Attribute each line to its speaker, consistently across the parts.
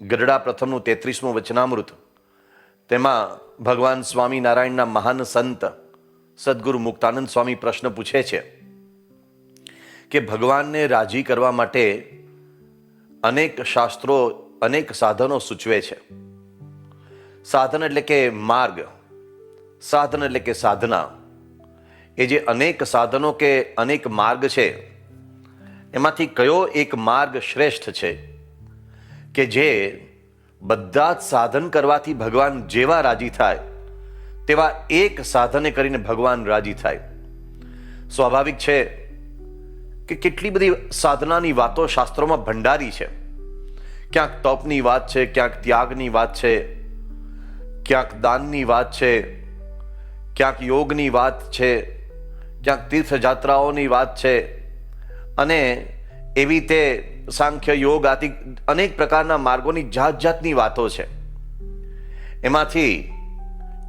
Speaker 1: ગઢડા પ્રથમનું તેત્રીસમું વચનામૃત. તેમાં ભગવાન સ્વામિનારાયણના મહાન સંત સદગુરુ મુક્તાનંદ સ્વામી પ્રશ્ન પૂછે છે કે ભગવાનને રાજી કરવા માટે અનેક શાસ્ત્રો, અનેક સાધનો સૂચવે છે. સાધન એટલે કે માર્ગ, સાધન એટલે કે સાધના. એ જે અનેક સાધનો કે અનેક માર્ગ છે, એમાંથી કયો એક માર્ગ શ્રેષ્ઠ છે? કે જે બધા જ સાધન કરવાથી ભગવાન જેવા રાજી થાય, તેવા એક સાધને કરીને ભગવાન રાજી થાય. સ્વાભાવિક છે કે કેટલી બધી સાધનાની વાતો શાસ્ત્રોમાં ભંડારી છે. ક્યાંક તપની વાત છે, ક્યાંક ત્યાગની વાત છે, ક્યાંક દાનની વાત છે, ક્યાંક યોગની વાત છે, ક્યાંક તીર્થયાત્રાઓની વાત છે. અને એવી તે સાંખ્ય યોગ આદિ અનેક પ્રકારના માર્ગોની જાત જાતની વાતો છે. એમાંથી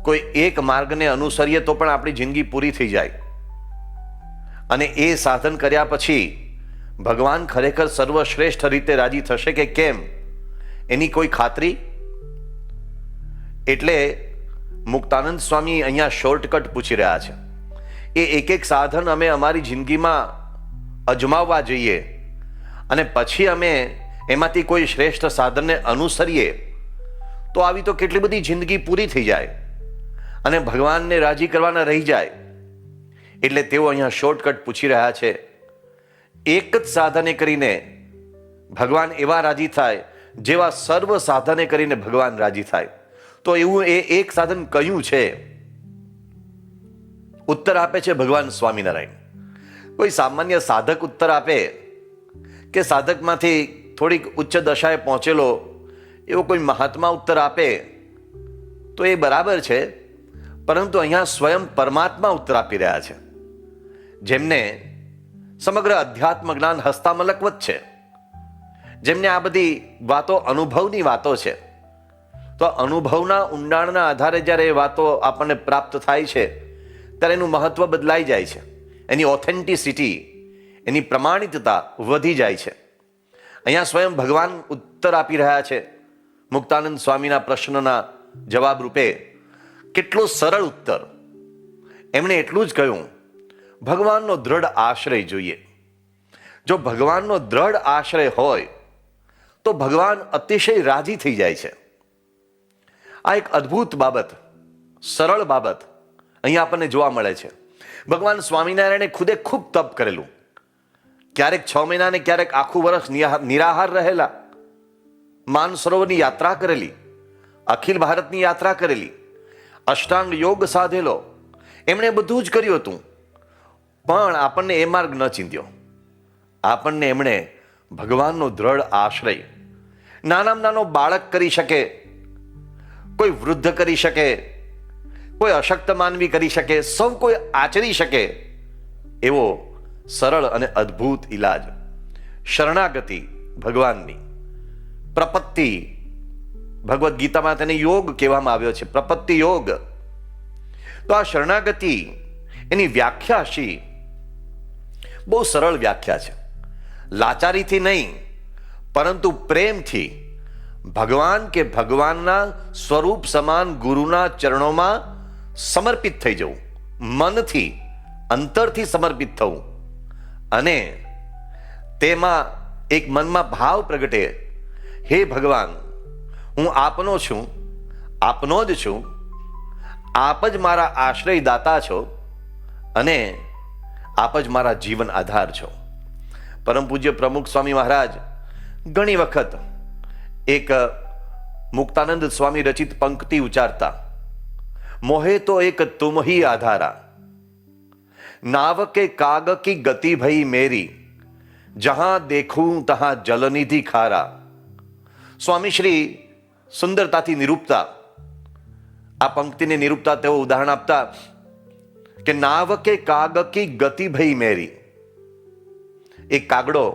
Speaker 1: કોઈ એક માર્ગને અનુસરીએ તો પણ આપણી જિંદગી પૂરી થઈ જાય. અને એ સાધન કર્યા પછી ભગવાન ખરેખર સર્વશ્રેષ્ઠ રીતે રાજી થશે કે કેમ? એની કોઈ ખાતરી? એટલે મુક્તાનંદ સ્વામી અહીંયા શોર્ટકટ પૂછી રહ્યા છે. એ એક એક સાધન અમે અમારી જિંદગીમાં અજમાવવા જઈએ. અને પછી અમે એમાંથી કોઈ શ્રેષ્ઠ સાધનને અનુસરીએ, તો આવી તો કેટલી બધી જિંદગી પૂરી થઈ જાય અને ભગવાનને રાજી કરવાના રહી જાય. એટલે તેઓ અહીંયા શોર્ટકટ પૂછી રહ્યા છે. એક જ સાધને કરીને ભગવાન એવા રાજી થાય જેવા સર્વ સાધને કરીને ભગવાન રાજી થાય. તો એવું એ એક સાધન કયું છે? ઉત્તર આપે છે ભગવાન સ્વામિનારાયણ. કોઈ સામાન્ય સાધક ઉત્તર આપે? કે સાધકમાંથી થોડીક ઉચ્ચ દશાએ પહોંચેલો એવો કોઈ મહાત્મા ઉત્તર આપે, તો એ બરાબર છે, પરંતુ અહીંયા સ્વયં પરમાત્મા ઉત્તર આપી રહ્યા છે, જેમને સમગ્ર અધ્યાત્મ જ્ઞાન હસ્તામલકવત છે. જેમને આ બધી વાતો અનુભવની વાતો છે. તો અનુભવના ઊંડાણના આધારે જ્યારે એ વાતો આપણને પ્રાપ્ત થાય છે, ત્યારે એનું મહત્વ બદલાઈ જાય છે. એની ઓથેન્ટિસિટી એની પ્રમાણિતતા વધી જાય છે. અહીંયા સ્વયં ભગવાન ઉત્તર આપી રહ્યા છે. મુક્તાનંદ સ્વામીના પ્રશ્નના જવાબ રૂપે કેટલો સરળ ઉત્તર. એમણે એટલું જ કહ્યું, ભગવાનનો દ્રઢ આશ્રય જોઈએ. જો ભગવાનનો દ્રઢ આશ્રય હોય, તો ભગવાન અતિશય રાજી થઈ જાય છે. આ એક અદ્ભુત બાબત, સરળ બાબત અહીંયા આપણને જોવા મળે છે. ભગવાન સ્વામિનારાયણે ખુદે ખૂબ તપ કરેલું. ક્યારેક છ મહિના ને ક્યારેક આખું વર્ષ નિરાહાર રહેલા. માનસરોવરની યાત્રા કરેલી. અખિલ ભારતની યાત્રા કરેલી. અષ્ટાંગ યોગ સાધેલો. એમણે બધું જ કર્યું હતું. પણ આપણને એ માર્ગ ન ચીંધ્યો. આપણને એમણે ભગવાનનો દ્રઢ આશ્રય. નાનામાં નાનો બાળક કરી શકે. કોઈ વૃદ્ધ કરી શકે. કોઈ અશક્ત માનવી કરી શકે. સૌ કોઈ આચરી શકે. એવો સરળ અને અદ્ભુત ઈલાજ. શરણાગતિ ભગવાનની. પ્રપત્તિ. ભગવદ્ ગીતામાં તેને યોગ કહેવામાં આવ્યો છે. પ્રપત્તિ યોગ. તો આ શરણાગતિ, એની વ્યાખ્યા શી? બહુ સરળ વ્યાખ્યા છે. લાચારીથી નહીં, પરંતુ પ્રેમથી. ભગવાન કે ભગવાનના સ્વરૂપ સમાન ગુરુના ચરણોમાં સમર્પિત થઈ જવું. મનથી, અંતરથી સમર્પિત થવું. અને તેમાં એક મનમાં ભાવ પ્રગટે. હે ભગવાન, હું આપનો છું, આપનો જ છું, આપ જ મારા આશ્રયદાતા છો અને આપ જ મારા જીવન આધાર છો. પરમ પૂજ્ય પ્રમુખ સ્વામી મહારાજ, ઘણી વખત એક મુક્તાનંદ સ્વામી રચિત પંક્તિ ઉચ્ચારતા, મોહે તો એક તુમહી આધારા નાવ के કાગ કી गति भई મેરી, જહાં દેખું તહાં જલનિધિ ખારા. સ્વામી શ્રી સુંદરતાથી નિરૂપતા, આ પંક્તિને નિરૂપતા તેઓ ઉદાહરણ આપતા કે નાવ કે કાગ કી ગતિ ભઈ મેરી. એક કાગડો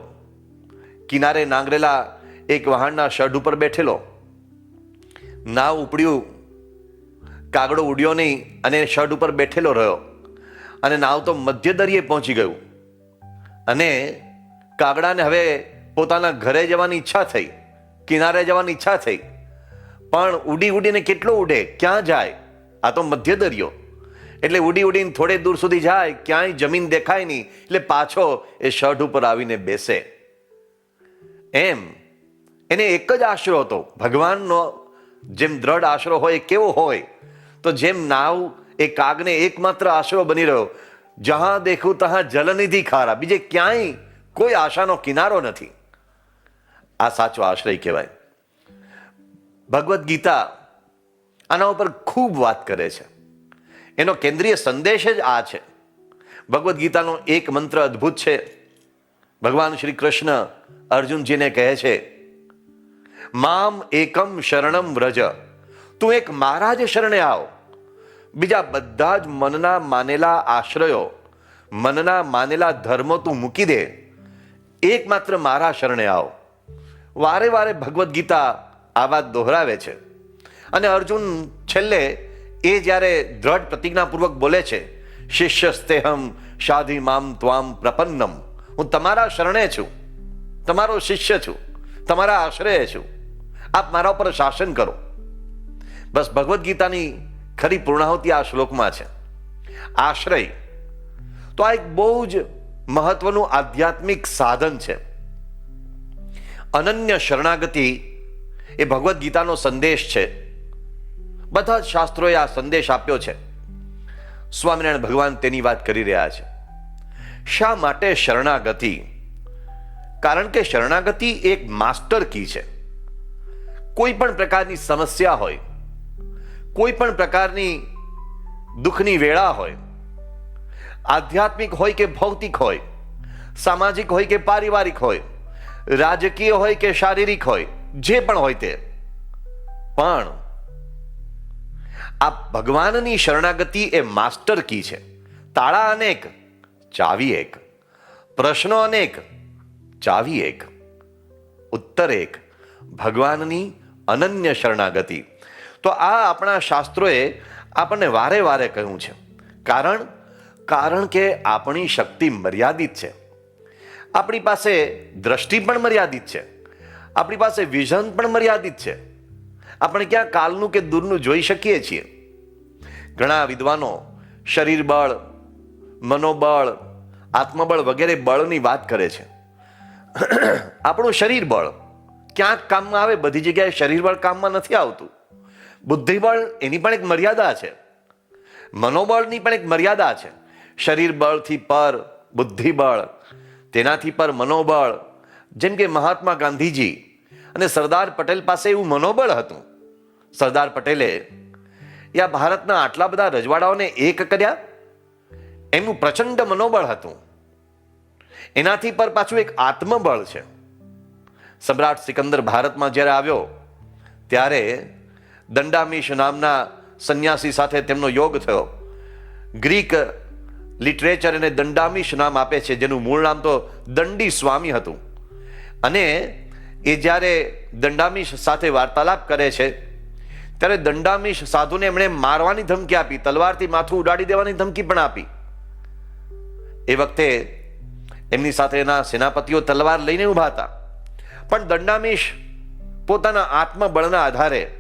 Speaker 1: કિનારે નાંગરેલા એક વહાણના શઢ ઉપર બેઠેલો. નાવ ઉપડ્યું, કાગડો ઉડ્યો નહીં અને શઢ ઉપર બેઠેલો રહ્યો. અને નાવ તો મધ્ય દરિયે પહોંચી ગયું. અને કાગડાને હવે પોતાના ઘરે જવાની ઈચ્છા થઈ, કિનારે જવાની ઈચ્છા થઈ. પણ ઉડી ઉડીને કેટલો ઉડે, ક્યાં જાય? આ તો મધ્ય દરિયો. એટલે ઉડી ઉડીને થોડે દૂર સુધી જાય, ક્યાંય જમીન દેખાય નહીં, એટલે પાછો એ શઢ ઉપર આવીને બેસે. એમ, એને એક જ આશરો હતો. ભગવાનનો જેમ દ્રઢ આશરો હોય કેવો હોય? તો જેમ નાવ એ કાગને એકમાત્ર આશરો બની રહ્યો. જહાં દેખું તહાં જલનિધિ ખારા. બીજે ક્યાંય કોઈ આશાનો કિનારો નથી. આ સાચો આશ્રય કહેવાય. ભગવદ્ ગીતા આના ઉપર ખૂબ વાત કરે છે. એનો કેન્દ્રીય સંદેશ જ આ છે. ભગવદ્ ગીતાનો એક મંત્ર અદ્ભુત છે. ભગવાન શ્રી કૃષ્ણ અર્જુનજીને કહે છે, મામ એકમ શરણમ વ્રજ. તું એક મારા જ શરણે આવ. બીજા બધા જ મનના માનેલા આશ્રયો, મનના માનેલા ધર્મો તું મૂકી દે. એકમાત્ર મારા શરણે આવ. વારે વારે ભગવદ્ ગીતા આ વાત દોહરાવે છે. અને અર્જુન છેલ્લે એ જ્યારે દ્રઢ પ્રતિજ્ઞાપૂર્વક બોલે છે, શિષ્યસ્તેહમ શાધી મામ ત્વામ પ્રપન્નમ. હું તમારા શરણે છું. તમારો શિષ્ય છું. તમારા આશ્રય છું. આપ મારા ઉપર શાસન કરો. બસ ભગવદ્ ગીતાની ખરી પૂર્ણાહુતિ આ શ્લોકમાં છે. આશ્રય. તો આ એક બહુ જ મહત્વનું આધ્યાત્મિક સાધન છે. અનન્ય શરણાગતિ એ ભગવદ્ ગીતાનો સંદેશ છે. બધા જ શાસ્ત્રોએ આ સંદેશ આપ્યો છે. સ્વામિનારાયણ ભગવાન તેની વાત કરી રહ્યા છે. શા માટે શરણાગતિ? કારણ કે શરણાગતિ એક માસ્ટર કી છે. કોઈ પણ પ્રકારની સમસ્યા હોય કોઈ પણ પ્રકારની દુઃખની વેળા હોય, આધ્યાત્મિક હોય કે ભૌતિક હોય, સામાજિક હોય કે પારિવારિક હોય, રાજકીય હોય કે શારીરિક હોય, જે પણ હોય તે. પણ આ ભગવાનની શરણાગતિ એ માસ્ટર કી છે. તાળા અનેક, ચાવી એક. પ્રશ્નો અનેક, ચાવી એક. ઉત્તર એક. ભગવાનની અનન્ય શરણાગતિ. તો આ આપણા શાસ્ત્રોએ આપણને વારે વારે કહ્યું છે. કારણ કારણ કે આપણી શક્તિ મર્યાદિત છે. આપણી પાસે દ્રષ્ટિ પણ મર્યાદિત છે. આપણી પાસે વિઝન પણ મર્યાદિત છે. આપણે ક્યાં કાલનું કે દૂરનું જોઈ શકીએ છીએ. ઘણા વિદ્વાનો શરીર બળ, મનોબળ, આત્મબળ વગેરે બળની વાત કરે છે. આપણું શરીર બળ ક્યાંક કામમાં આવે બધી જગ્યાએ શરીર બળ કામમાં નથી આવતું. બુદ્ધિબળ એની પણ એક મર્યાદા છે. મનોબળની પણ એક મર્યાદા છે. શરીર બળથી પર, બુદ્ધિબળ, તેનાથી પર મનોબળ. જેમ કે મહાત્મા ગાંધીજી અને સરદાર પટેલ પાસે એવું મનોબળ હતું. સરદાર પટેલે, યા ભારતના આટલા બધા રજવાડાઓને એક કર્યા? એમનું પ્રચંડ મનોબળ હતું. એનાથી પર પાછું એક આત્મબળ છે. સમ્રાટ સિકંદર ભારતમાં જ્યારે આવ્યો, ત્યારે દંડામીશ નામના સંન્યાસી સાથે તેમનો યોગ થયો. ગ્રીક લિટરેચર એને દંડામીશ નામ આપે છે, જેનું મૂળ નામ તો દંડી સ્વામી હતું. અને એ જ્યારે દંડામીશ સાથે વાર્તાલાપ કરે છે, ત્યારે દંડામીશ સાધુને એમણે મારવાની ધમકી આપી, તલવારથી માથું ઉડાડી દેવાની ધમકી પણ આપી. એ વખતે એમની સાથે એના સેનાપતિઓ તલવાર લઈને ઊભા હતા. પણ દંડામીશ પોતાના આત્મબળના આધારે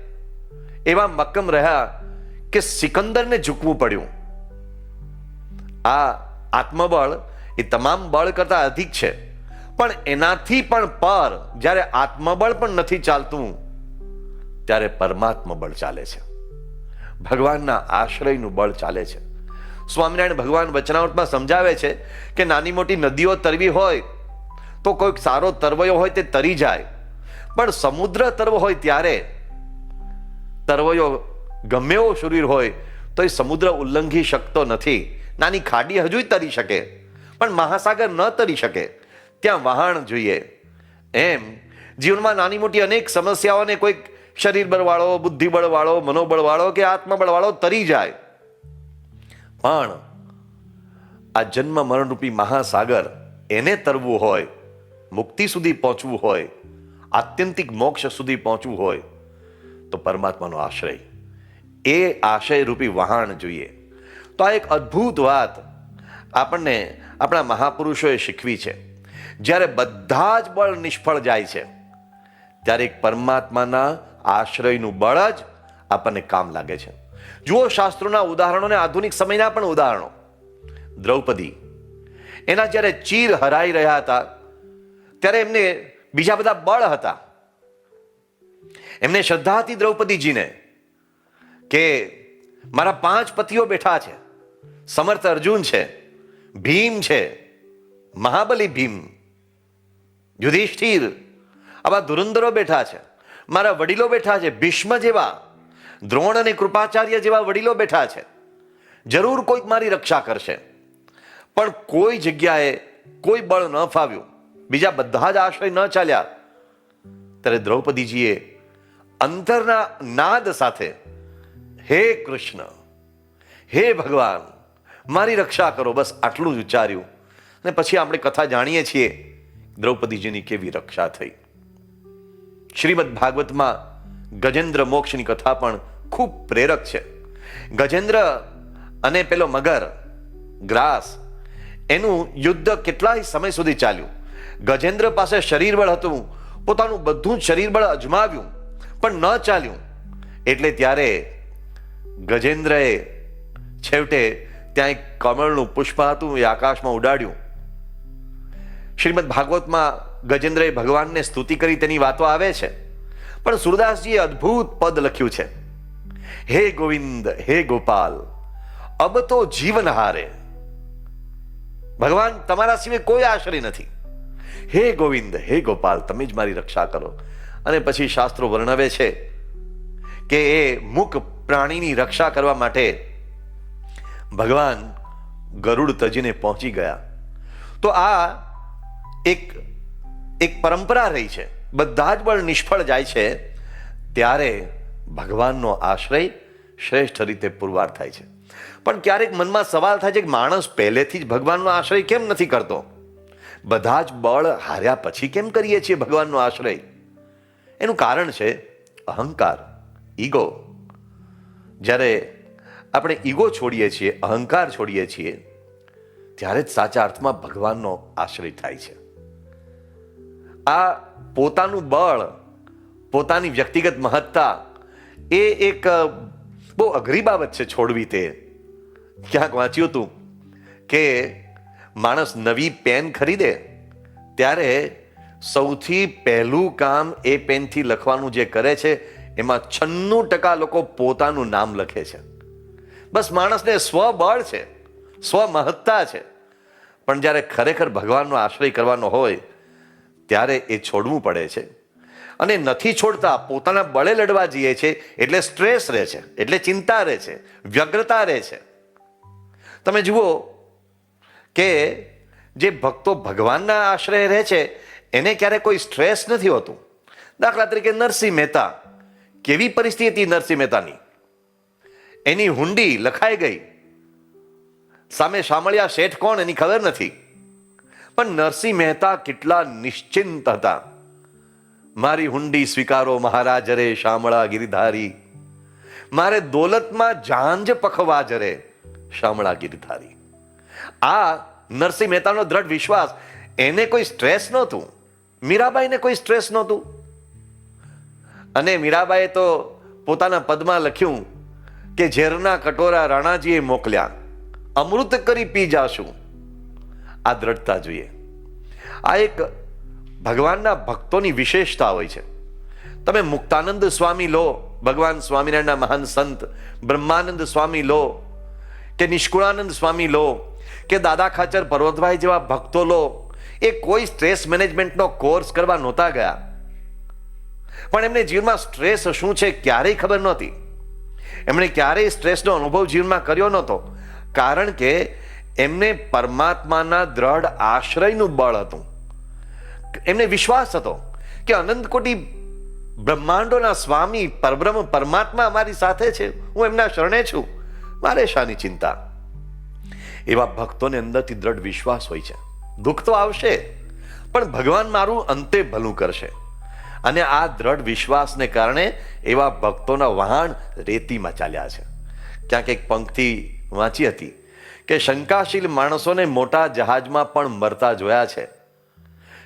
Speaker 1: એવા મક્કમ રહ્યા કે સિકંદરને ઝૂકવું પડ્યું. આ આત્મબળ એ તમામ બળ કરતા અધિક છે. પણ એનાથી પણ પર જ્યારે આત્મબળ પણ નથી ચાલતું, ત્યારે પરમાત્મા બળ ચાલે છે. ભગવાનના આશ્રયનું બળ ચાલે છે. સ્વામિનારાયણ ભગવાન વચનાવટમાં સમજાવે છે કે નાની મોટી નદીઓ તરવી હોય તો કોઈક સારો તરવયો હોય તે તરી જાય. પણ સમુદ્ર તરવો હોય ત્યારે તરવયો ગમે એવો શરીર હોય તો એ સમુદ્ર ઉલ્લંઘી શકતો નથી. નાની ખાડી હજુય તરી શકે, પણ મહાસાગર ન તરી શકે. ત્યાં વહાણ જોઈએ. એમ, જીવનમાં નાની મોટી અનેક સમસ્યાઓને કોઈક શરીર બળવાળો બુદ્ધિબળવાળો, મનોબળવાળો મનોબળ વાળો કે આત્મબળ વાળો તરી જાય. પણ આ જન્મ મરણરૂપી મહાસાગર એને તરવું હોય, મુક્તિ સુધી પહોંચવું હોય, આત્યંતિક મોક્ષ સુધી પહોંચવું હોય તો પરમાત્માનો આશ્રય. એ આશયરૂપી વહાણ જોઈએ. તો આ એક અદ્ભુત વાત આપણને આપણા મહાપુરુષોએ શીખવી છે. જ્યારે બધા જ બળ નિષ્ફળ જાય છે, ત્યારે એક પરમાત્માના આશ્રયનું બળ જ આપણને કામ લાગે છે. જુઓ શાસ્ત્રોના ઉદાહરણો ને આધુનિક સમયના પણ ઉદાહરણો. દ્રૌપદી એના જ્યારે ચીર હરાઈ રહ્યા હતા, ત્યારે એમને બીજા બધા બળ હતા. એમને શ્રદ્ધા હતી દ્રૌપદીજીને કે મારા પાંચ પતિઓ બેઠા છે, સમર્થ અર્જુન છે, ભીમ છે, મહાબલી ભીમ, યુધિષ્ઠિર, આવા ધુરંધરો બેઠા છે, મારા વડીલો બેઠા છે, ભીષ્મ જેવા, દ્રોણ અને કૃપાચાર્ય જેવા વડીલો બેઠા છે, જરૂર કોઈક મારી રક્ષા કરશે. પણ કોઈ જગ્યાએ કોઈ બળ ન ફાવ્યું. બીજા બધા જ આશ્રય ન ચાલ્યા. ત્યારે દ્રૌપદીજીએ અંતરના નાદ સાથે, હે કૃષ્ણ, હે ભગવાન, મારી રક્ષા કરો. બસ આટલું જ ઉચ્ચાર્યું અને પછી આપણે કથા જાણીએ છીએ, દ્રૌપદીજીની કેવી રક્ષા થઈ. શ્રીમદ ભાગવતમાં ગજેન્દ્ર મોક્ષની કથા પણ ખૂબ પ્રેરક છે. ગજેન્દ્ર અને પેલો મગર, ગ્રાસ, એનું યુદ્ધ કેટલાય સમય સુધી ચાલ્યું. ગજેન્દ્ર પાસે શરીરબળ હતું, પોતાનું બધું જ શરીરબળ અજમાવ્યું. પણ ન ચાલ્યું. એટલે ત્યારે ગજેન્દ્રએ છેવટે ત્યાં એક કમળનું પુષ્પ હતું, એ આકાશમાં ઉડાડ્યું. શ્રીમદ ભાગવતમાં ગજેન્દ્રએ ભગવાનને સ્તુતિ કરી, તેની વાતો આવે છે. પણ સુરદાસજીએ અદ્ભુત પદ લખ્યું છે. હે ગોવિંદ, હે ગોપાલ, અબ તો જીવન હારે. ભગવાન, તમારા સિવાય કોઈ આશ્રય નથી. હે ગોવિંદ, હે ગોપાલ, તમે જ મારી રક્ષા કરો. અને પછી શાસ્ત્રો વર્ણવે છે કે એ મુક પ્રાણીની રક્ષા કરવા માટે ભગવાન ગરુડ તજીને પહોંચી ગયા. તો આ એક એક પરંપરા રહી છે. બધા જ બળ નિષ્ફળ જાય છે ત્યારે ભગવાનનો આશ્રય શ્રેષ્ઠ રીતે પુરવાર થાય છે. પણ ક્યારેક મનમાં સવાલ થાય છે કે માણસ પહેલેથી જ ભગવાનનો આશ્રય કેમ નથી કરતો? બધા જ બળ હાર્યા પછી કેમ કરીએ છીએ ભગવાનનો આશ્રય? એનું કારણ છે અહંકાર, ઈગો. જ્યારે આપણે ઈગો છોડીએ છીએ, અહંકાર છોડીએ છીએ, ત્યારે જ સાચા અર્થમાં ભગવાનનો આશ્રય થાય છે. આ પોતાનું બળ, પોતાની વ્યક્તિગત મહત્તા એ એક બહુ અઘરી બાબત છે છોડવી તે. ક્યાંક વાંચ્યું હતું કે માણસ નવી પેન ખરીદે, ત્યારે સૌથી પહેલું કામ એ પેનથી લખવાનું જે કરે છે, એમાં છન્નું ટકા લોકો પોતાનું નામ લખે છે. બસ માણસને સ્વબળ છે સ્વ મહત્તા છે. પણ જ્યારે ખરેખર ભગવાનનો આશ્રય કરવાનો હોય, ત્યારે એ છોડવું પડે છે. અને નથી છોડતા, પોતાના બળે લડવા જઈએ છે, એટલે સ્ટ્રેસ રહે છે, એટલે ચિંતા રહે છે, વ્યગ્રતા રહે છે. તમે જુઓ કે જે ભક્તો ભગવાનના આશ્રય રહે છે એને ક્યારે કોઈ સ્ટ્રેસ નથી હોતું. દાખલા તરીકે નરસિંહ મહેતા, કેવી પરિસ્થિતિ હતી નરસિંહ મહેતાની? એની હુંડી લખાઈ ગઈ. સામે શામળિયા શેઠ કોણ એની ખબર નથી. પણ નરસિંહ મહેતા કેટલા નિશ્ચિંત હતા. મારી હુંડી સ્વીકારો મહારાજ રે શામળા ગિરિધારી મારે દોલતમાં જાંજ પખવા જરે શામળા ગિરિધારી આ નરસિંહ મહેતાનો દ્રઢ વિશ્વાસ. એને કોઈ સ્ટ્રેસ નહોતું. મીરાબાઈને કોઈ સ્ટ્રેસ નહોતું? અને મીરાબાઈએ તો પોતાના પદમાં લખ્યું કે ઝેરના કટોરા રાણાજીએ મોકલ્યા. અમૃત કરી પી જાશું. આ દ્રઢતા જોઈએ. આ એક ભગવાનના ભક્તોની વિશેષતા હોય છે. તમે મુક્તાનંદ સ્વામી લો, ભગવાન સ્વામિનારાયણના મહાન સંત, બ્રહ્માનંદ સ્વામી લો, કે નિષ્કુળાનંદ સ્વામી લો, કે દાદા ખાચર પર્વતભાઈ જેવા ભક્તો લો એ કોઈ સ્ટ્રેસ મેનેજમેન્ટનો કોર્સ કરવા નહોતા ગયા. પણ એમને જીવનમાં સ્ટ્રેસ શું છે ક્યારેય ખબર નહોતી. એમણે ક્યારેય સ્ટ્રેસનો અનુભવ જીવનમાં કર્યો નહોતો, કારણ કે એમને પરમાત્માના દ્રઢ આશ્રયનું બળ હતું. એમને વિશ્વાસ હતો કે અનંત કોટી બ્રહ્માંડોના સ્વામી પરબ્રહ્મ પરમાત્મા અમારી સાથે છે, હું એમના શરણે છું. મારે શાની ચિંતા. એવા ભક્તોને અંદરથી દ્રઢ વિશ્વાસ હોય છે. દુઃખ તો આવશે. પણ ભગવાન મારું અંતે ભલું કરશે. અને આ દ્રઢ વિશ્વાસને કારણે એવા ભક્તોના વહાણ રેતીમાં ચાલ્યા છે. ક્યાંક એક પંક્તિ વાંચી હતી કે શંકાશીલ માણસોને મોટા જહાજમાં પણ મરતા જોયા છે.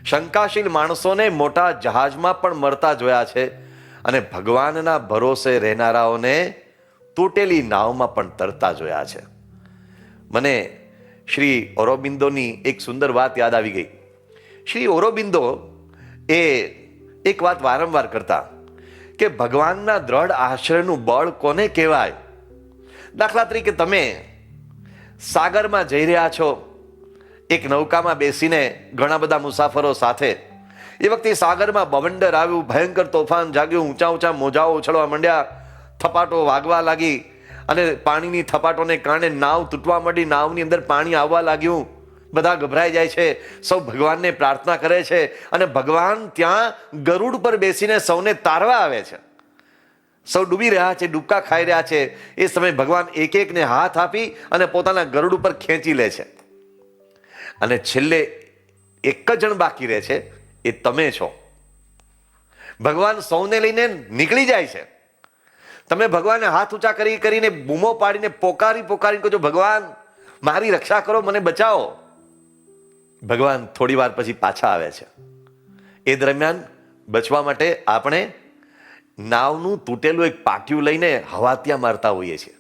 Speaker 1: શંકાશીલ માણસોને મોટા જહાજમાં પણ મરતા જોયા છે અને ભગવાનના ભરોસે રહેનારાઓને તૂટેલી નાવમાં પણ તરતા જોયા છે. મને શ્રી ઓરોબિંદોની એક સુંદર વાત યાદ આવી ગઈ. શ્રી ઓરોબિંદો એ એક વાત વારંવાર કરતા કે ભગવાનના દ્રઢ આશ્રયનું બળ કોને કહેવાય? દાખલા તરીકે તમે સાગરમાં જઈ રહ્યા છો, એક નૌકામાં બેસીને ઘણા બધા મુસાફરો સાથે. એ વખતે સાગરમાં બવંડર આવ્યું, ભયંકર તોફાન જાગ્યું, ઊંચા ઊંચા મોજાઓ ઉછળવા માંડ્યા, થપાટો વાગવા લાગી અને પાણીની થપાટોને કારણે નાવ તૂટવા માંડી, નાવની અંદર પાણી આવવા લાગ્યું. બધા ગભરાઈ જાય છે. સૌ ભગવાનને પ્રાર્થના કરે છે અને ભગવાન ત્યાં ગરુડ પર બેસીને સૌને તારવા આવે છે. સૌ ડૂબી રહ્યા છે, ડૂબકા ખાઈ રહ્યા છે. એ સમયે ભગવાન એક એકને હાથ આપી અને પોતાના ગરુડ ઉપર ખેંચી લે છે. અને છેલ્લે એક જ જણ બાકી રહે છે. એ તમે છો. ભગવાન સૌને લઈને નીકળી જાય છે. તમે ભગવાનને હાથ ઊંચા કરી કરીને બૂમો પાડીને પોકારી પોકારીને કહો ભગવાન, મારી રક્ષા કરો, મને બચાવો. ભગવાન થોડી વાર પછી પાછા આવે છે. એ દરમિયાન બચવા માટે આપણે નાવનું તૂટેલું એક પાટિયું લઈને હવાતિયા મારતા હોઈએ છીએ.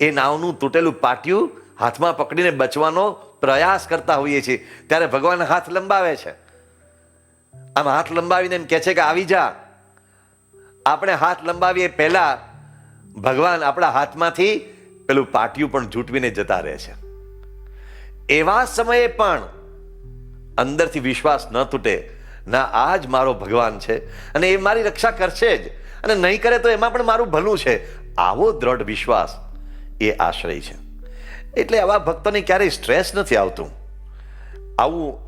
Speaker 1: એ નાવનું તૂટેલું પાટિયું હાથમાં પકડીને બચવાનો પ્રયાસ કરતા હોઈએ છીએ. ત્યારે ભગવાન હાથ લંબાવે છે. આમ હાથ લંબાવીને એમ કહે છે કે, આવી જા. આપણે હાથ લંબાવીએ પહેલા ભગવાન આપણા હાથમાંથી પેલું પાટિયું પણ ઝૂંટવીને જતા રહે છે. એવા સમયે પણ અંદરથી વિશ્વાસ ન તૂટે, ના, આ જ મારો ભગવાન છે અને એ મારી રક્ષા કરશે જ અને નહીં કરે તો એમાં પણ મારું ભલું છે. આવો દ્રઢ વિશ્વાસ એ આશ્રય છે. એટલે આવા ભક્તોને ક્યારેય સ્ટ્રેસ નથી આવતું. આવું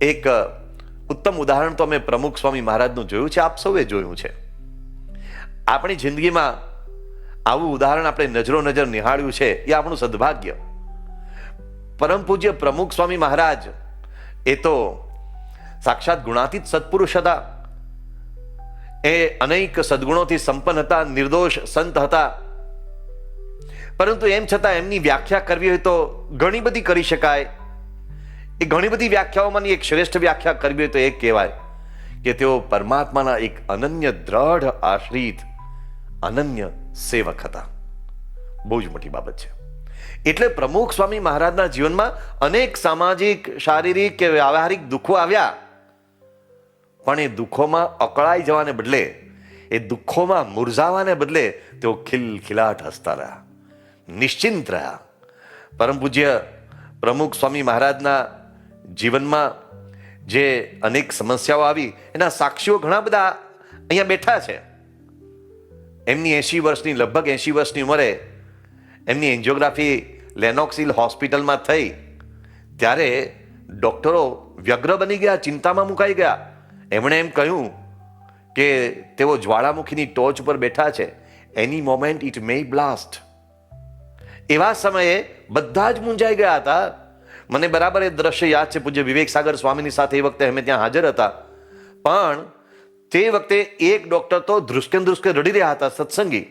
Speaker 1: એક ઉત્તમ ઉદાહરણ તો અમે પ્રમુખ સ્વામી મહારાજનું જોયું છે, આપ સૌએ જોયું છે. આપણી જિંદગીમાં આવું ઉદાહરણ આપણે નજરો નજર નિહાળ્યું છે એ આપણું સદભાગ્ય. પરમ પૂજ્ય પ્રમુખ સ્વામી મહારાજ એ તો સાક્ષાત ગુણાતીત સત્પુરુષ હતા. એ અનેક સદગુણોથી સંપન્ન હતા, નિર્દોષ સંત હતા. પરંતુ એમ છતાં એમની વ્યાખ્યા કરવી હોય તો ઘણી બધી કરી શકાય. એ ઘણી બધી વ્યાખ્યાઓમાંની એક શ્રેષ્ઠ વ્યાખ્યા કરવી હોય તો એ કહેવાય કે તેઓ પરમાત્માના એક અનન્ય દ્રઢ આશ્રિત અનન્ય સેવક હતા. બહુ જ મોટી બાબત છે. એટલે પ્રમુખ સ્વામી મહારાજના જીવનમાં અનેક સામાજિક, શારીરિક કે વ્યવહારિક દુઃખો આવ્યા. પણ એ દુઃખોમાં અકળાઈ જવાને બદલે, એ દુઃખોમાં મુરઝાવાને બદલે તેઓ ખિલખિલાટ હસતા રહ્યા. નિશ્ચિંત રહ્યા. પરમ પૂજ્ય પ્રમુખ સ્વામી મહારાજના જીવનમાં જે અનેક સમસ્યાઓ આવી, એના સાક્ષીઓ ઘણા બધા અહીંયા બેઠા છે. એમની એંશી વર્ષની, લગભગ એંશી વર્ષની ઉંમરે એમની એન્જિયોગ્રાફી લેનોક્સિલ હોસ્પિટલમાં થઈ. ત્યારે ડૉક્ટરો વ્યગ્ર બની ગયા, ચિંતામાં મુકાઈ ગયા. એમણે એમ કહ્યું કે તેઓ જ્વાળામુખીની ટોચ પર બેઠા છે. Any moment it may blast. એવા સમયે બધા જ મૂંઝાઈ ગયા હતા. મને બરાબર એ દ્રશ્ય યાદ છે પૂજ્ય વિવેક સાગર સ્વામીની સાથે એ વખતે અમે ત્યાં હાજર હતા. પણ તે વખતે એક ડોક્ટર તો ધ્રુસકે ધ્રુસકે રડી રહ્યા હતા સત્સંગી.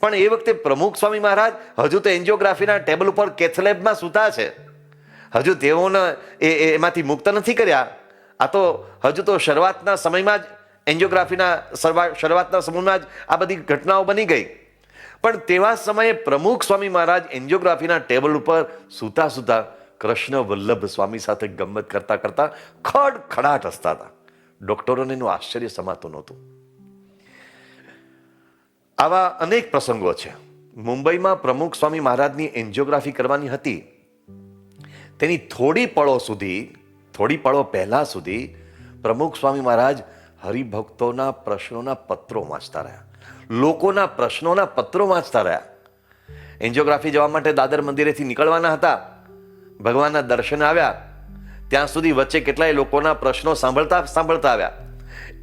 Speaker 1: પણ એ વખતે પ્રમુખ સ્વામી મહારાજ હજુ તો એન્જિયોગ્રાફીના ટેબલ ઉપર કેથલેબમાં સૂતા છે. હજુ તેઓને એ- એમાંથી મુક્ત નથી કર્યા. આ તો હજુ તો શરૂઆતના સમયમાં જ એન્જિયોગ્રાફીના શરૂઆતના સમયમાં જ આ બધી ઘટનાઓ બની ગઈ. પણ તેવા સમયે પ્રમુખ સ્વામી મહારાજ એન્જિયોગ્રાફીના ટેબલ ઉપર સૂતા સૂતા કૃષ્ણ વલ્લભ સ્વામી સાથે ગમત કરતા કરતા ખડખડાટ હસતા હતા. ડોક્ટરોને એનું આશ્ચર્ય સમાતું નહોતું. આવા અનેક પ્રસંગો છે. મુંબઈમાં પ્રમુખ સ્વામી મહારાજની એન્જિયોગ્રાફી કરવાની હતી. તેની થોડી પળો સુધી, થોડી પળો પહેલા સુધી પ્રમુખ સ્વામી મહારાજ હરિભક્તોના પ્રશ્નોના પત્રો વાંચતા રહ્યા. લોકોના પ્રશ્નોના પત્રો વાંચતા રહ્યા. એન્જિયોગ્રાફી જવા માટે દાદર મંદિરેથી નીકળવાના હતા. ભગવાનના દર્શન આવ્યા. ત્યાં સુધી વચ્ચે કેટલાય લોકોના પ્રશ્નો સાંભળતા સાંભળતા આવ્યા.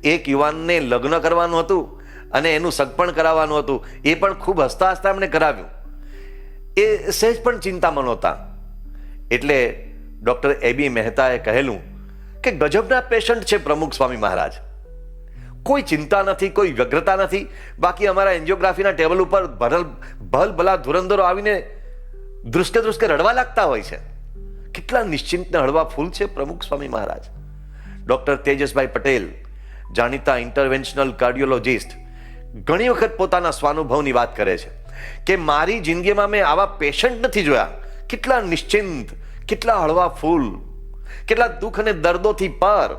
Speaker 1: એક યુવાનને લગ્ન કરવાનું હતું અને એનું સગપણ કરાવવાનું હતું. એ પણ ખૂબ હસતા હસતા એમણે કરાવ્યું. એ સહેજ પણ ચિંતામાં નહોતા. એટલે ડૉક્ટર એ બી મહેતાએ કહેલું કે ગજબના પેશન્ટ છે પ્રમુખ સ્વામી મહારાજ. કોઈ ચિંતા નથી, કોઈ વ્યગ્રતા નથી. બાકી અમારા એન્જિયોગ્રાફીના ટેબલ ઉપર ભરલ ભલ ભલા ધુરંધરો આવીને ધ્રુસકે ધ્રુસકે રડવા લાગતા હોય છે. કેટલા નિશ્ચિંત ને હળવા ફૂલ છે પ્રમુખ સ્વામી મહારાજ? ડૉક્ટર તેજસભાઈ પટેલ, જાણીતા ઇન્ટરવેન્શનલ કાર્ડિયોલોજિસ્ટ, ઘણી વખત પોતાના સ્વાનુભવની વાત કરે છે કે મારી જિંદગીમાં મેં આવા પેશન્ટ નથી જોયા. કેટલા નિશ્ચિંત, કેટલા હળવા ફૂલ, કેટલા દુઃખ અને દર્દોથી પર.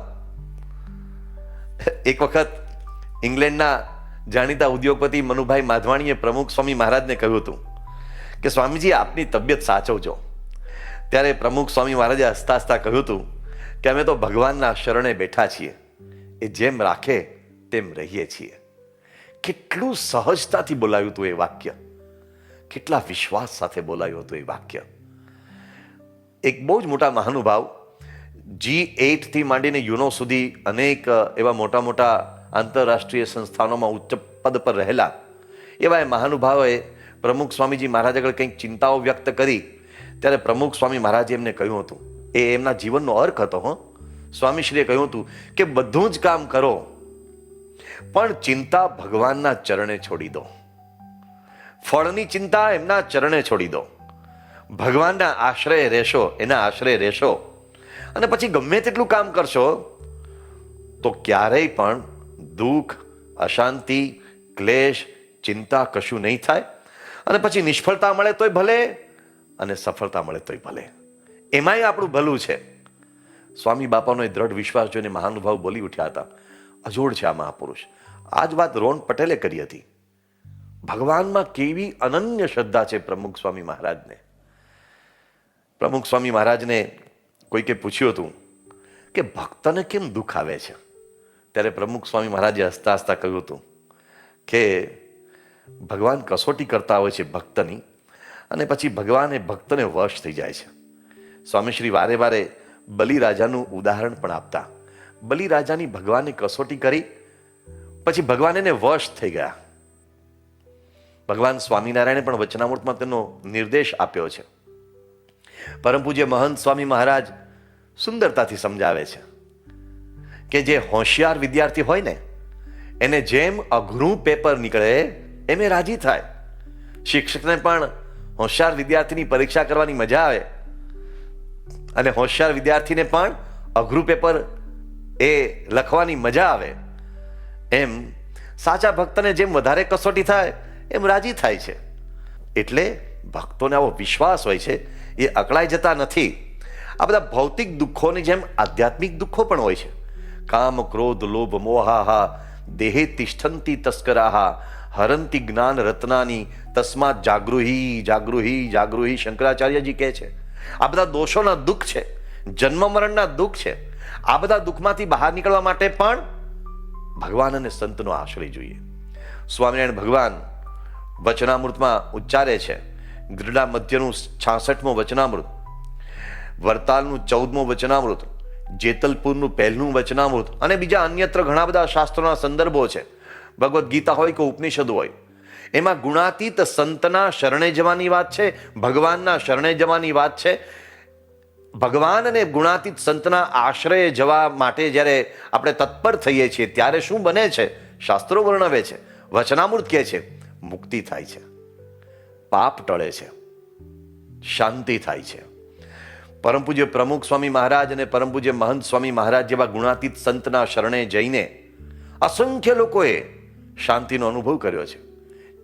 Speaker 1: એક વખત ઇંગ્લેન્ડના જાણીતા ઉદ્યોગપતિ મનુભાઈ માધવાણીએ પ્રમુખ સ્વામી મહારાજને કહ્યું હતું કે સ્વામીજી, આપની તબિયત સાચવજો. ત્યારે પ્રમુખ સ્વામી મહારાજે હસતા હસતા કહ્યું હતું કે અમે તો ભગવાનના શરણે બેઠા છીએ. એ જેમ રાખે, તેમ રહીએ છીએ. કેટલું સહજતાથી બોલાયું હતું એ વાક્ય. કેટલા વિશ્વાસ સાથે બોલાયું હતું એ વાક્ય. એક બહુ જ મોટા મહાનુભાવ જી એઇટથી માંડીને યુનો સુધી અનેક, એવા મોટા મોટા આંતરરાષ્ટ્રીય સંસ્થાનોમાં ઉચ્ચ પદ પર રહેલા એવા એ મહાનુભાવોએ પ્રમુખ સ્વામીજી મહારાજ આગળ કંઈક ચિંતાઓ વ્યક્ત કરી ત્યારે પ્રમુખ સ્વામી મહારાજે એમને કહ્યું હતું. એ એમના જીવનનો અર્થ હતો, હો. સ્વામીશ્રીએ કહ્યું હતું કે, બધું જ કામ કરો, પણ ચિંતા ભગવાનના ચરણે છોડી દો. ફળની ચિંતા એમના ચરણે છોડી દો. ભગવાનના આશ્રય રહેશો, એના આશ્રય રહેશો. અને પછી ગમે તેટલું કામ કરશો, તો ક્યારેય પણ દુઃખ, અશાંતિ, ક્લેશ, ચિંતા કશું નહીં થાય. અને પછી નિષ્ફળતા મળે તોય ભલે અને સફળતા મળે તોય ભલે. એમાંય આપણું ભલું છે. સ્વામી બાપાનો એ દ્રઢ વિશ્વાસ જોઈને મહાનુભાવ બોલી ઉઠ્યા હતા. અજોડ છે આ મહાપુરુષ. આ જ વાત રોન પટેલે કરી હતી. ભગવાનમાં કેવી અનન્ય શ્રદ્ધા છે પ્રમુખ સ્વામી મહારાજને. પ્રમુખ સ્વામી મહારાજને કોઈકે પૂછ્યું હતું કે ભક્તને કેમ દુઃખ આવે છે? ત્યારે પ્રમુખ સ્વામી મહારાજે હસતા હસતા કહ્યું હતું કે ભગવાન કસોટી કરતા હોય છે ભક્તની અને પછી ભગવાન એ ભક્તને વશ થઈ જાય છે. સ્વામીશ્રી વારે વારે બલિરાજાનું ઉદાહરણ પણ આપતા. બલિરાજાની ભગવાને કસોટી કરી, પછી ભગવાન એને વશ થઈ ગયા. ભગવાન સ્વામિનારાયણે પણ વચનામૃતમાં તેનો નિર્દેશ આપ્યો છે. પરમ પૂજ્ય મહંત સ્વામી મહારાજ સુંદરતાથી સમજાવે છે કે જે હોશિયાર વિદ્યાર્થી હોય ને, એને જેમ અઘરું પેપર નીકળે, એમ એ રાજી થાય. શિક્ષકને પણ હોશિયાર વિદ્યાર્થીની પરીક્ષા કરવાની મજા આવે. અને હોશિયાર વિદ્યાર્થીને પણ અઘરું પેપર એ લખવાની મજા આવે. એમ સાચા ભક્તને જેમ વધારે કસોટી થાય, એમ રાજી થાય છે. એટલે ભક્તોને આવો વિશ્વાસ હોય છે, એ અકળાઈ જતા નથી. આ બધા ભૌતિક દુઃખોની જેમ આધ્યાત્મિક દુઃખો પણ હોય છે. કામ, ક્રોધ, લોભ, મોહાહા, દેહે તિષ્ઠંતી તસ્કરાહા હરંતી જ્ઞાન રત્નાની તસ્માત જાગૃહી જાગૃહી જાગૃહી શંકરાચાર્યજી કહે છે. આ બધા દોષોના દુઃખ છે જન્મ મરણના દુઃખ છે. આ બધા દુઃખમાંથી બહાર નીકળવા માટે પણ ભગવાન અને સંતનો આશ્રય જોઈએ. સ્વામિનારાયણ ભગવાન વચનામૃતમાં ઉચ્ચારે છે ગરડા મધ્યનું છાસઠમું વચનામૃત વરતાલનું ચૌદમું વચનામૃત, જેતલપુરનું પહેલું વચનામૃત અને બીજા અન્યત્ર ઘણા બધા શાસ્ત્રોના સંદર્ભો છે. ભગવદ્ ગીતા હોય કે ઉપનિષદ હોય. એમાં ગુણાતીત સંતના શરણે જવાની વાત છે, ભગવાનના શરણે જવાની વાત છે. ભગવાન અને ગુણાતીત સંતના આશ્રય જવા માટે જ્યારે આપણે તત્પર થઈએ છીએ, ત્યારે શું બને છે? શાસ્ત્રો વર્ણવે છે, વચનામૃત કહે છે, મુક્તિ થાય છે. પાપ ટળે છે, શાંતિ થાય છે. પરમ પૂજ્ય પ્રમુખ સ્વામી મહારાજ અને પરમ પૂજ્ય મહંત સ્વામી મહારાજ જેવા ગુણાતીત સંતના શરણે જઈને અસંખ્ય લોકોએ શાંતિનો અનુભવ કર્યો છે.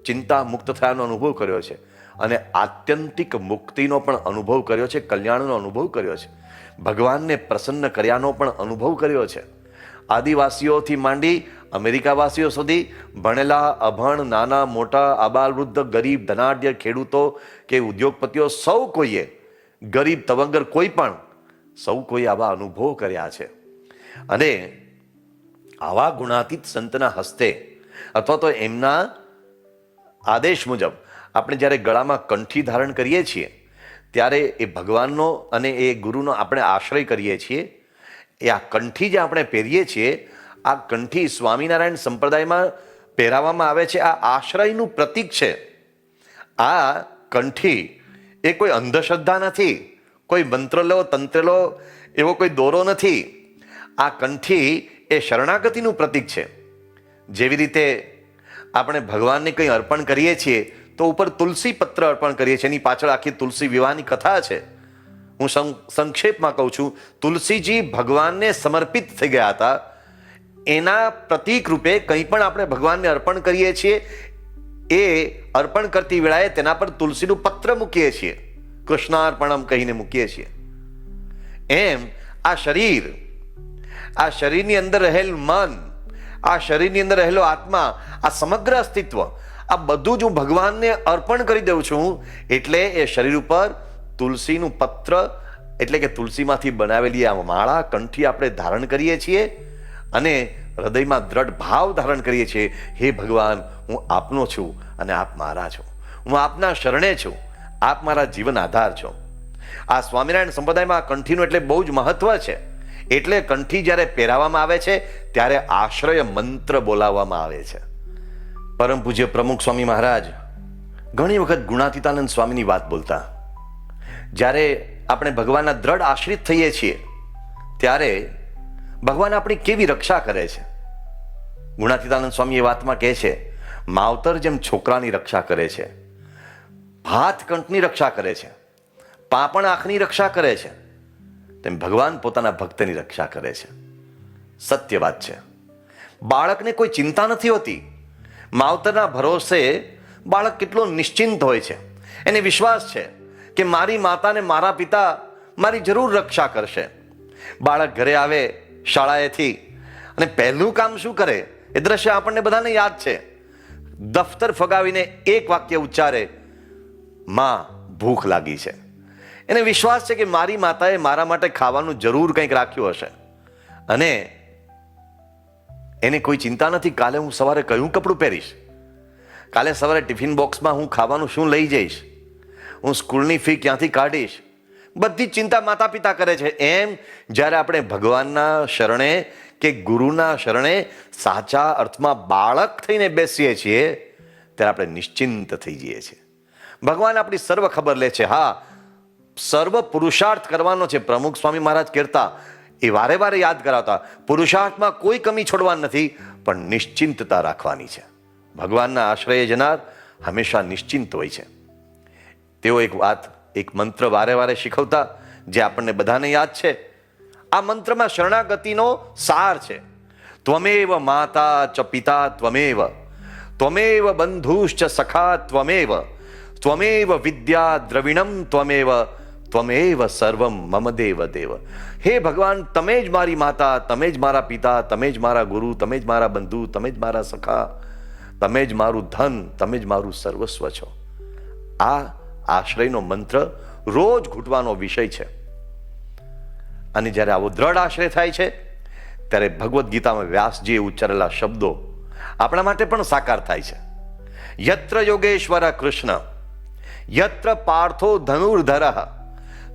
Speaker 1: ચિંતા મુક્ત થયાનો અનુભવ કર્યો છે. અને આત્યંતિક મુક્તિનો પણ અનુભવ કર્યો છે, કલ્યાણનો અનુભવ કર્યો છે. ભગવાનને પ્રસન્ન કર્યાનો પણ અનુભવ કર્યો છે. આદિવાસીઓથી માંડી અમેરિકાવાસીઓ સુધી ભણેલા, અભણ, નાના, મોટા, આબાલવૃદ્ધ, ગરીબ, ધનાઢ્ય ખેડૂતો કે ઉદ્યોગપતિઓ સૌ કોઈએ, ગરીબ તવંગર કોઈ પણ સૌ કોઈ આવા અનુભવ કર્યા છે. અને આવા ગુણાતીત સંતના હસ્તે અથવા તો એમના આદેશ મુજબ આપણે જ્યારે ગળામાં કંઠી ધારણ કરીએ છીએ, ત્યારે એ ભગવાનનો અને એ ગુરુનો આપણે આશ્રય કરીએ છીએ. એ આ કંઠી જે આપણે પહેરીએ છીએ, આ કંઠી સ્વામિનારાયણ સંપ્રદાયમાં પહેરાવવામાં આવે છે, આ આશ્રયનું પ્રતીક છે. આ કંઠી એ કોઈ અંધશ્રદ્ધા નથી, કોઈ મંત્ર લો તંત્ર લો એવો કોઈ દોરો નથી. આ કંઠી એ શરણાગતિનું પ્રતીક છે. જેવી રીતે આપણે ભગવાનને કંઈ અર્પણ કરીએ છીએ, તો ઉપર તુલસી પત્ર અર્પણ કરીએ છીએ. એની પાછળ આખી તુલસી વિવાહની કથા છે. હું સંક્ષેપમાં કહું છું, તુલસીજી ભગવાનને સમર્પિત થઈ ગયા હતા. એના પ્રતીક રૂપે કંઈ પણ આપણે ભગવાનને અર્પણ કરીએ છીએ, એ અર્પણ કરતી વેળાએ તેના પર તુલસીનું પત્ર મૂકીએ છીએ. કૃષ્ણાર્પણમ કહીને મૂકીએ છીએ. એમ આ શરીર, આ શરીરની અંદર રહેલ મન આ શરીરની અંદર રહેલો આત્મા, આ સમગ્ર અસ્તિત્વ, આ બધું જ હું ભગવાનને અર્પણ કરી દઉં છું, એટલે એ શરીર ઉપર તુલસીનું પત્ર, એટલે કે તુલસીમાંથી બનાવેલી આ માળા કંઠી આપણે ધારણ કરીએ છીએ અને હૃદયમાં દ્રઢ ભાવ ધારણ કરીએ છીએ, હે ભગવાન, હું આપનો છું અને આપ મારા છો. હું આપના શરણે છું. આપ મારા જીવન આધાર છો. આ સ્વામિનારાયણ સંપ્રદાયમાં કંઠીનું એટલે બહુ જ મહત્વ છે. એટલે કંઠી જ્યારે પહેરાવવામાં આવે છે, ત્યારે આશ્રય મંત્ર બોલાવવામાં આવે છે. પરમ પૂજ્ય પ્રમુખ સ્વામી મહારાજ, ઘણી વખત ગુણાતીતાનંદ સ્વામીની વાત બોલતા. જ્યારે આપણે ભગવાનના દ્રઢ આશ્રિત થઈએ છીએ, ત્યારે ભગવાન આપણી કેવી રક્ષા કરે છે? ગુણાતીતાનંદ સ્વામી એ વાતમાં કહે છે, માવતર જેમ છોકરાની રક્ષા કરે છે હાથ કંઠની રક્ષા કરે છે, પાપણ આંખની રક્ષા કરે છે તેમ ભગવાન પોતાના ભક્તની રક્ષા કરે છે. સત્ય વાત છે. બાળકને કોઈ ચિંતા નથી હોતી. માવતરના ભરોસે બાળક કેટલો નિશ્ચિંત હોય છે. એને વિશ્વાસ છે કે મારી માતાને મારા પિતા મારી જરૂર રક્ષા કરશે. બાળક ઘરે આવે શાળાએથી અને પહેલું કામ શું કરે એ દ્રશ્ય આપણને બધાને યાદ છે. દફતર ફગાવીને એક વાક્ય ઉચ્ચારે, માં, ભૂખ લાગી છે. એને વિશ્વાસ છે કે મારી માતાએ મારા માટે ખાવાનું જરૂર કંઈક રાખ્યું હશે. અને એને કોઈ ચિંતા નથી, કાલે હું સવારે કયું કપડું પહેરીશ? કાલે સવારે ટિફિન બોક્સમાં હું ખાવાનું શું લઈ જઈશ? હું સ્કૂલની ફી ક્યાંથી કાઢીશ? બધી ચિંતા માતા પિતા કરે છે. એમ જ્યારે આપણે ભગવાનના શરણે કે ગુરુના શરણે સાચા અર્થમાં બાળક થઈને બેસીએ છીએ, ત્યારે આપણે નિશ્ચિંત થઈ જઈએ છીએ. ભગવાન આપણી સર્વ ખબર લે છે, હા સર્વ પુરુષાર્થ કરવાનો છે. પ્રમુખ સ્વામી મહારાજ કહેતા, એ વારે વારે યાદ કરાવતા, પુરુષાર્થમાં કોઈ કમી છોડવાની નથી, પણ નિશ્ચિંતતા રાખવાની છે. ભગવાનના આશ્રય જનાર હંમેશા નિશ્ચિંત હોય છે. તેઓ એક વાત, એક મંત્ર વારે વારે શીખવતા, જે આપણને બધાને યાદ છે. આ મંત્રમાં શરણાગતિનો સાર છે. ત્વમેવ માતા ચ પિતા ત્વમેવ ત્વમેવ બંધુશ્ચ સખા ત્વમેવ ત્વમેવ વિદ્યા દ્રવિણમ ત્વમેવ ત્વમેવ સર્વમ મમ દેવ દેવ હે ભગવાન તમે જ મારી માતા તમે જ મારા પિતા તમે જ મારા ગુરુ તમે જ મારા બંધુ તમે જ મારા સખા તમે જ મારું ધન તમે જ મારું સર્વસ્વ છો આ આશ્રયનો મંત્ર રોજ ઘૂંટવાનો વિષય છે. અને જ્યારે આવો દ્રઢ આશ્રય થાય છે, ત્યારે ભગવદ્ ગીતામાં વ્યાસજીએ ઉચ્ચારેલા શબ્દો આપણા માટે પણ સાકાર થાય છે. યત્ર યોગેશ્વર કૃષ્ણ, યત્ર પાર્થો ધનુર્ધર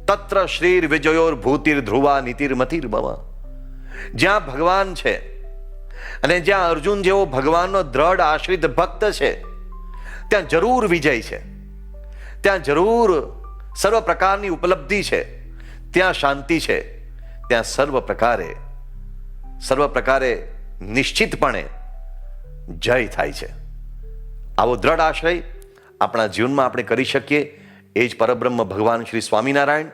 Speaker 1: તત્ર શ્રીર વિજયોર ભૂતિર ધ્રુવા નીતિર્મતિર મમ જ્યાં ભગવાન છે અને જ્યાં અર્જુન જેવો ભગવાનનો દ્રઢ આશ્રિત ભક્ત છે, ત્યાં જરૂર વિજય છે. ત્યાં જરૂર સર્વ પ્રકારની ઉપલબ્ધિ છે. ત્યાં શાંતિ છે. ત્યાં સર્વ પ્રકારે સર્વ પ્રકારે નિશ્ચિતપણે જય થાય છે. આવો દ્રઢ આશ્રય આપણા જીવનમાં આપણે કરી શકીએ. એ જ પરબ્રહ્મ ભગવાન શ્રી સ્વામિનારાયણ,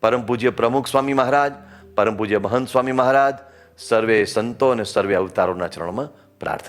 Speaker 1: પરમ પૂજ્ય પ્રમુખ સ્વામી મહારાજ, પરમ પૂજ્ય મહંત સ્વામી મહારાજ, સર્વે સંતો અને સર્વે અવતારોના ચરણમાં પ્રાર્થના